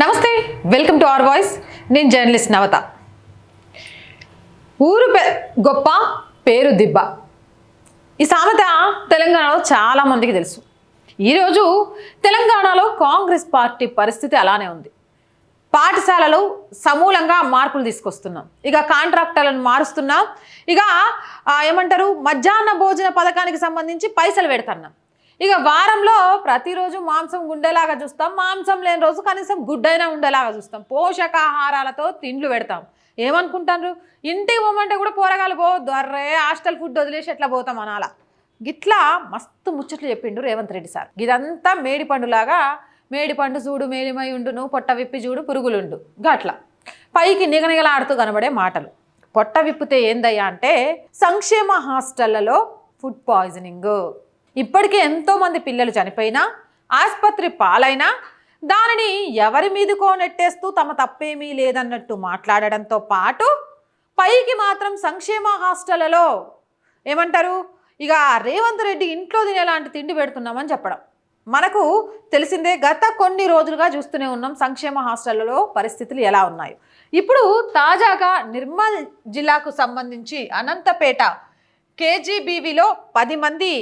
నమస్తే welcome to our voice. నేను journalist నవత. ఊరు గొప్ప పేరు దిబ్బ. ఈ సామెత తెలంగాణలో చాలా మందికి తెలుసు. ఈరోజు తెలంగాణలో కాంగ్రెస్ పార్టీ పరిస్థితి అలానే ఉంది. పాఠశాలలో సమూలంగా మార్పులు తీసుకొస్తున్నాం. ఇక కాంట్రాక్టర్లను మారుస్తున్నాం. ఇక ఏమంటారు మధ్యాహ్న భోజన పథకానికి సంబంధించి పైసలు పెడుతున్నాం. ఇక వారంలో ప్రతిరోజు మాంసం గుండెలాగా చూస్తాం. మాంసం లేని రోజు కనీసం గుడ్డైనా ఉండేలాగా చూస్తాం. పోషకాహారాలతో తిండ్లు పెడతాం. ఏమనుకుంటారు ఇంటికి పోమంటే కూడా పోరగాలు పో అర్రే హాస్టల్ ఫుడ్ వదిలేసి ఎట్లా పోతాం అనాల. గిట్లా మస్తు ముచ్చట్లు చెప్పిండు రేవంత్ రెడ్డి సార్. ఇదంతా మేడి పండులాగా మేడి పండు చూడు మేలిమై ఉండును పొట్ట విప్పి చూడు పురుగులుండు. గట్లా పైకి నిగనిగలాడుతూ కనబడే మాటలు. పొట్ట విప్పితే ఏందయ్యా అంటే సంక్షేమ హాస్టళ్ళలో ఫుడ్ పాయిజనింగ్. ఇప్పటికే ఎంతోమంది పిల్లలు చనిపోయినా ఆసుపత్రి పాలైనా దానిని ఎవరి మీదకో నెట్టేస్తూ తమ తప్పేమీ లేదన్నట్టు మాట్లాడడంతో పాటు పైకి మాత్రం సంక్షేమ హాస్టళ్ళలో ఏమంటారు? ఇక రేవంత్ రెడ్డి ఇంట్లో తినేలాంటి తిండి పెడుతున్నామని చెప్పడం. మనకు తెలిసిందే గత కొన్ని రోజులుగా చూస్తూనే ఉన్నాం సంక్షేమ హాస్టళ్ళలో పరిస్థితులు ఎలా ఉన్నాయో. ఇప్పుడు తాజాగా నిర్మల్ జిల్లాకు సంబంధించి అనంతపేట కేజీబీవీలో పది మంది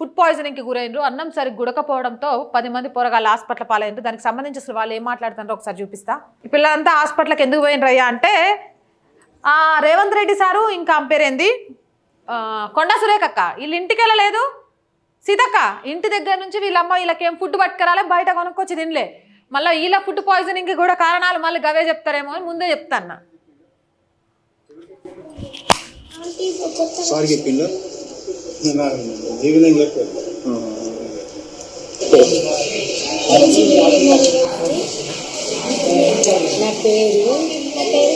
ఫుడ్ పాయిజనింగ్కి గురైనరు అన్నం సరి గుడకపోవడంతో పది మంది పోరగాళ్ళు హాస్పిటల్ పాలైనరు దానికి సంబంధించి అసలు వాళ్ళు ఏం మాట్లాడుతున్నారో ఒకసారి చూపిస్తా. ఈ పిల్లలంతా హాస్పిటల్కి ఎందుకు పోయినరయ్యా అంటే ఆ, రేవంత్ రెడ్డి సారు ఇంకా అంపేరేంది పేరేంది? ఆ, కొండా సురేఖక్క వీళ్ళు ఇంటికి వెళ్ళలేదు. సీతక్క ఇంటి దగ్గర నుంచి వీళ్ళమ్మ వీళ్ళకేం ఫుడ్ పట్టుకురాలే బయట కొనుక్కొచ్చి తినలే. మళ్ళీ వీళ్ళ ఫుడ్ పాయిజనింగ్కి కూడా కారణాలు మళ్ళీ గవే చెప్తారేమో అని ముందే చెప్తాన్నా సారీ చెప్పిండు ఈవినింగ్ చెప్పారు నా పేరు నా పేరు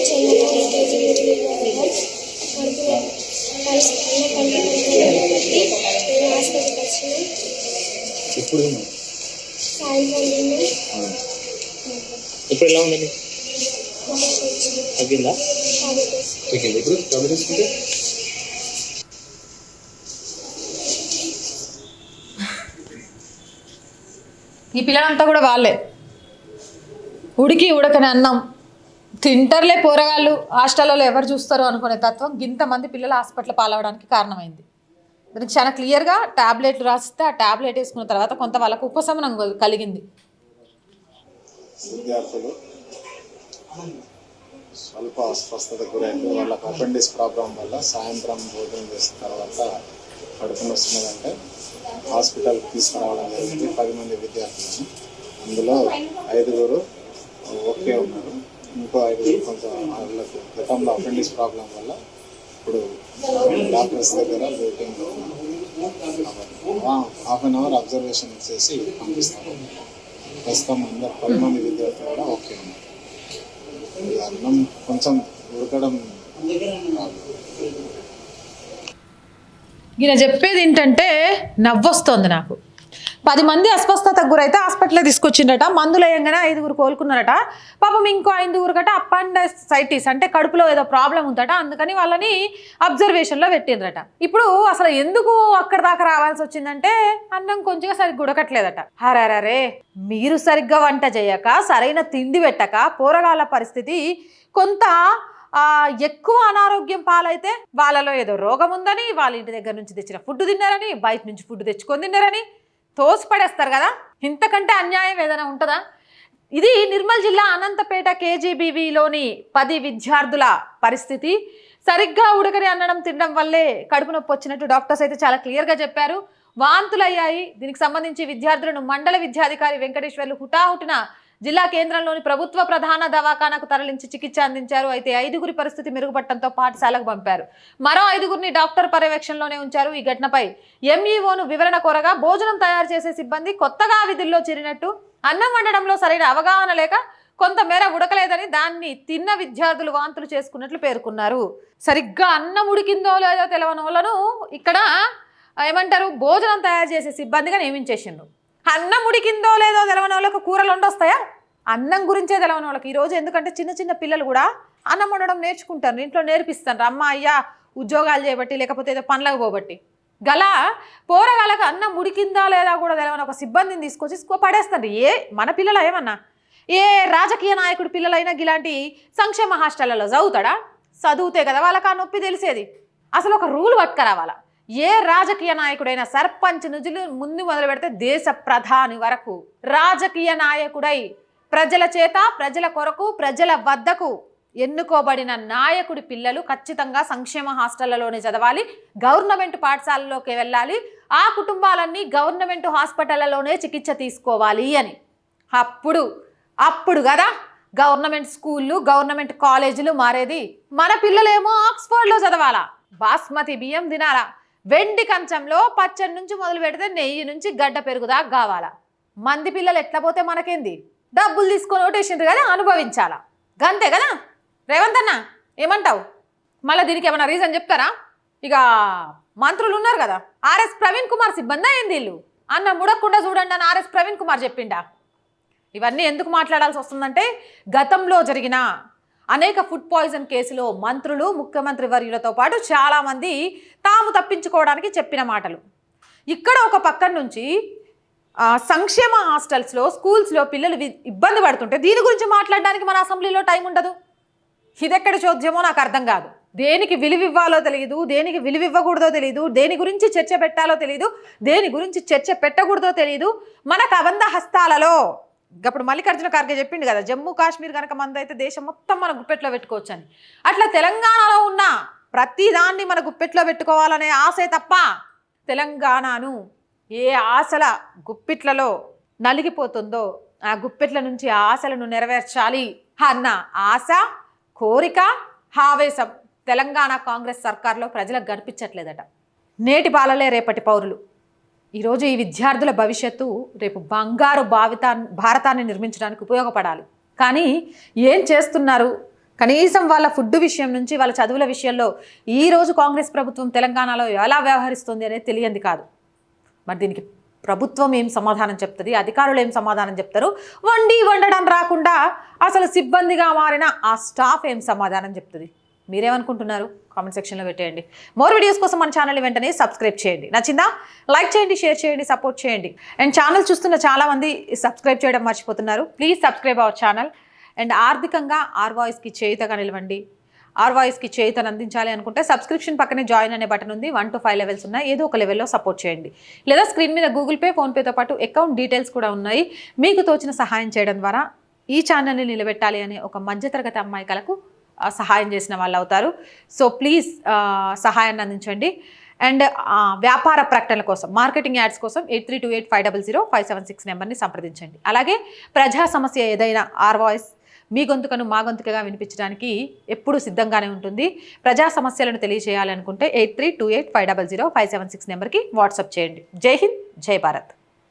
ఇప్పుడు ఇప్పుడు ఎలా ఉందండి? తగ్గిందా? తగ్గింది. ఇప్పుడు టాబ్లెట్ ఈ పిల్లలంతా కూడా వాళ్ళే. ఉడికి ఉడకని అన్నం. తింటర్లే పోరగాళ్ళు హాస్టల్లో ఎవరు చూస్తారు అనుకునే తత్వం ఇంతమంది పిల్లలు హాస్పిటల్ పాలవడానికి కారణమైంది. దానికి చాలా క్లియర్గా ట్యాబ్లెట్లు రాస్తే ఆ టాబ్లెట్ వేసుకున్న తర్వాత కొంత వాళ్ళకు ఉపశమనం కలిగింది. స్వల్ప అస్వస్థత గురైంది వాళ్ళకి అపెండిస్ ప్రాబ్లం వల్ల సాయంత్రం భోజనం చేసిన తర్వాత పడుకుని వస్తున్నదంటే హాస్పిటల్కి తీసుకురావడం జరిగింది. పది మంది విద్యార్థులను అందులో ఐదుగురు ఓకే ఉన్నారు. ఇంకో ఐదుగురు కొంచెం వాళ్ళకు గతంలో అపెండిక్స్ ప్రాబ్లం వల్ల ఇప్పుడు డాక్టర్స్ దగ్గర వెయిటింగ్లో హాఫ్ అన్ అవర్ అబ్జర్వేషన్ చేసి పంపిస్తాము. ప్రస్తుతం అందరు పది మంది విద్యార్థులు కూడా ఓకే ఉన్నారు. అన్నం కొంచెం ఉడకడం ఈయన చెప్పేది ఏంటంటే నవ్వొస్తోంది నాకు. పది మంది అస్వస్థతకు గురైతే హాస్పిటల్లో తీసుకొచ్చిండట మందులు వేయంగానే ఐదుగురు కోలుకున్నారట. పాపం ఇంకో ఐదుగురు గట అపాండసైటిస్ అంటే కడుపులో ఏదో ప్రాబ్లం ఉందట అందుకని వాళ్ళని అబ్జర్వేషన్లో పెట్టిండ్రట. ఇప్పుడు అసలు ఎందుకు అక్కడ దాకా రావాల్సి వచ్చిందంటే అన్నం కొంచెం సరిగ్గా గుడకట్లేదట హరారే మీరు సరిగ్గా వంట చేయక సరైన తిండి పెట్టక పోరగాళ్ళ పరిస్థితి కొంత ఎక్కువ అనారోగ్యం పాలైతే వాళ్ళలో ఏదో రోగం ఉందని వాళ్ళ ఇంటి దగ్గర నుంచి తెచ్చిన ఫుడ్ తిన్నారని బయట నుంచి ఫుడ్ తెచ్చుకొని తిన్నారని తోసిపడేస్తారు కదా? ఇంతకంటే అన్యాయం ఏదైనా ఉంటుందా? ఇది నిర్మల్ జిల్లా అనంతపేట కేజీబీవీలోని పది విద్యార్థుల పరిస్థితి. సరిగ్గా ఉడకని అన్నడం తినడం వల్లే కడుపు నొప్పి వచ్చినట్టు డాక్టర్స్ అయితే చాలా క్లియర్గా చెప్పారు. వాంతులు అయ్యాయి దీనికి సంబంధించి విద్యార్థులను మండల విద్యాధికారి వెంకటేశ్వర్లు హుటాహుటిన జిల్లా కేంద్రంలోని ప్రభుత్వ ప్రధాన దవాఖానకు తరలించి చికిత్స అందించారు. అయితే ఐదుగురి పరిస్థితి మెరుగుపడటంతో పాఠశాలకు పంపారు. మరో ఐదుగురిని డాక్టర్ పర్యవేక్షణలోనే ఉంచారు. ఈ ఘటనపై ఎంఈఓను వివరణ కోరగా భోజనం తయారు చేసే సిబ్బంది కొత్తగా విధుల్లో చేరినట్టు అన్నం వండడంలో సరైన అవగాహన లేక కొంతమేర ఉడకలేదని దాన్ని తిన్న విద్యార్థులు వాంతులు చేసుకున్నట్లు పేర్కొన్నారు. సరిగ్గా అన్నం ఉడికిందో లేదో తెలవని వాళ్ళను ఇక్కడ ఏమంటారు భోజనం తయారు చేసే సిబ్బందిగా నియమించేసిండ్రు. అన్నం ఉడికిందో లేదో తెలవని వాళ్ళకు కూరలు వండొస్తాయా? అన్నం గురించే తెలవని వాళ్ళకి. ఈరోజు ఎందుకంటే చిన్న చిన్న పిల్లలు కూడా అన్నం వండడం నేర్చుకుంటారు. ఇంట్లో నేర్పిస్తారు అమ్మ అయ్యా ఉద్యోగాలు చేయబట్టి లేకపోతే ఏదో పనులకు పోబట్టి. గల పోరగాలకు అన్నం ఉడికిందా లేదా కూడా తెలవని ఒక సిబ్బందిని తీసుకొచ్చి పడేస్తారు ఏ మన పిల్లల ఏమన్నా? ఏ రాజకీయ నాయకుడి పిల్లలైనా ఇలాంటి సంక్షేమ హాస్టళ్ళలో చదువుతాడా? చదివితే కదా వాళ్ళకి ఆ నొప్పి తెలిసేది. అసలు ఒక రూల్ పట్టుకురావాలా? ఏ రాజకీయ నాయకుడైనా సర్పంచ్ నుంచి ముందు మొదలు పెడితే దేశ ప్రధాని వరకు. రాజకీయ నాయకుడై ప్రజల చేత ప్రజల కొరకు ప్రజల వద్దకు ఎన్నుకోబడిన నాయకుడి పిల్లలు ఖచ్చితంగా సంక్షేమ హాస్టళ్ళలోనే చదవాలి గవర్నమెంట్ పాఠశాలలోకి వెళ్ళాలి ఆ కుటుంబాలన్నీ గవర్నమెంట్ హాస్పిటళ్ళలోనే చికిత్స తీసుకోవాలి అని. అప్పుడు అప్పుడు కదా గవర్నమెంట్ స్కూళ్ళు గవర్నమెంట్ కాలేజీలు మారేది. మన పిల్లలేమో ఆక్స్ఫర్డ్లో చదవాలా బాస్మతి బియ్యం తినాలా వెండి కంచంలో పచ్చడి నుంచి మొదలు పెడితే నెయ్యి నుంచి గడ్డ పెరుగుదా కావాలా? మంది పిల్లలు ఎట్లా పోతే మనకేంది? డబ్బులు తీసుకొని ఓటేసిండ్రు కదా అనుభవించాలా? గంతే కదా? రేవంత్ అన్న ఏమంటావు? మళ్ళీ దీనికి ఏమైనా రీజన్ చెప్తారా? ఇక మంత్రులు ఉన్నారు కదా ఆర్ఎస్ ప్రవీణ్ కుమార్ సిబ్బంది అయింది వీళ్ళు? అన్న ముడకుండా చూడండి అని ఆర్ఎస్ ప్రవీణ్ కుమార్ చెప్పిండా? ఇవన్నీ ఎందుకు మాట్లాడాల్సి వస్తుందంటే గతంలో జరిగిన అనేక ఫుడ్ పాయిజన్ కేసులో మంత్రులు ముఖ్యమంత్రి వర్యులతో పాటు చాలామంది తాము తప్పించుకోవడానికి చెప్పిన మాటలు. ఇక్కడ ఒక పక్కన నుంచి సంక్షేమ హాస్టల్స్లో స్కూల్స్లో పిల్లలు ఇబ్బంది పడుతుంటే దీని గురించి మాట్లాడడానికి మన అసెంబ్లీలో టైం ఉండదు. ఇదెక్కడ చోద్యమో నాకు అర్థం కాదు. దేనికి విలువివ్వాలో తెలియదు దేనికి విలువివ్వకూడదో తెలియదు దేని గురించి చర్చ పెట్టాలో తెలియదు దేని గురించి చర్చ పెట్టకూడదో తెలియదు మన కబంధ హస్తాలలో అప్పుడు మల్లికార్జున ఖార్గే చెప్పిండు కదా జమ్మూ కాశ్మీర్ కనుక మందైతే దేశం మొత్తం మన గుప్పెట్లో పెట్టుకోవచ్చు అని అట్లా తెలంగాణలో ఉన్న ప్రతి దాన్ని మన గుప్పెట్లో పెట్టుకోవాలనే ఆశే తప్ప తెలంగాణను ఏ ఆశల గుప్పిట్లలో నలిగిపోతుందో ఆ గుప్పెట్ల నుంచి ఆ ఆశలను నెరవేర్చాలి అన్న ఆశ కోరిక ఆవేశం తెలంగాణ కాంగ్రెస్ సర్కార్లో ప్రజలకు కనిపించట్లేదట. నేటి బాలలే రేపటి పౌరులు. ఈరోజు ఈ విద్యార్థుల భవిష్యత్తు రేపు బంగారు భావితా భారతాన్ని నిర్మించడానికి ఉపయోగపడాలి. కానీ ఏం చేస్తున్నారు? కనీసం వాళ్ళ ఫుడ్ విషయం నుంచి వాళ్ళ చదువుల విషయంలో ఈరోజు కాంగ్రెస్ ప్రభుత్వం తెలంగాణలో ఎలా వ్యవహరిస్తుంది అనేది తెలియంది కాదు. మరి దీనికి ప్రభుత్వం ఏం సమాధానం చెప్తుంది? అధికారులు ఏం సమాధానం చెప్తారు? వండి వండడం రాకుండా అసలు సిబ్బందిగా మారిన ఆ స్టాఫ్ ఏం సమాధానం చెప్తుంది? మీరేమనుకుంటున్నారు? కామెంట్ సెక్షన్లో పెట్టేయండి. మోర్ వీడియోస్ కోసం మన ఛానల్ వెంటనే సబ్స్క్రైబ్ చేయండి. నచ్చిందా? లైక్ చేయండి షేర్ చేయండి సపోర్ట్ చేయండి. అండ్ ఛానల్ చూస్తున్న చాలామంది సబ్స్క్రైబ్ చేయడం మర్చిపోతున్నారు. Please subscribe our channel. And ఆర్థికంగా ఆర్ వాయిస్కి చేయుతగా నిలవండి. ఆర్ వాయిస్కి చేయుతను అందించాలి అనుకుంటే సబ్స్క్రిప్షన్ పక్కనే జాయిన్ అనే బటన్ ఉంది. వన్ టు ఫైవ్ లెవెల్స్ ఉన్నాయి. ఏదో ఒక లెవెల్లో సపోర్ట్ చేయండి. లేదా స్క్రీన్ మీద గూగుల్ పే ఫోన్పేతో పాటు అకౌంట్ డీటెయిల్స్ కూడా ఉన్నాయి. మీకు తోచిన సహాయం చేయడం ద్వారా ఈ ఛానల్ని నిలబెట్టాలి అనే ఒక మధ్యతరగతి అమ్మాయికలకు సహాయం చేసిన వాళ్ళు అవుతారు. సో ప్లీజ్ సహాయాన్ని అందించండి. అండ్ వ్యాపార ప్రకటనల కోసం మార్కెటింగ్ యాడ్స్ కోసం eight three two eight five double zero five seven six నెంబర్ని సంప్రదించండి. అలాగే ప్రజా సమస్య ఏదైనా ఆర్ వాయిస్ మీ గొంతుకను మా గొంతుకగా వినిపించడానికి ఎప్పుడూ సిద్ధంగానే ఉంటుంది. ప్రజా సమస్యలను తెలియజేయాలనుకుంటే eight three two eight five double zero five seven six నెంబర్కి వాట్సాప్ చేయండి. జై హింద్ జై భారత్.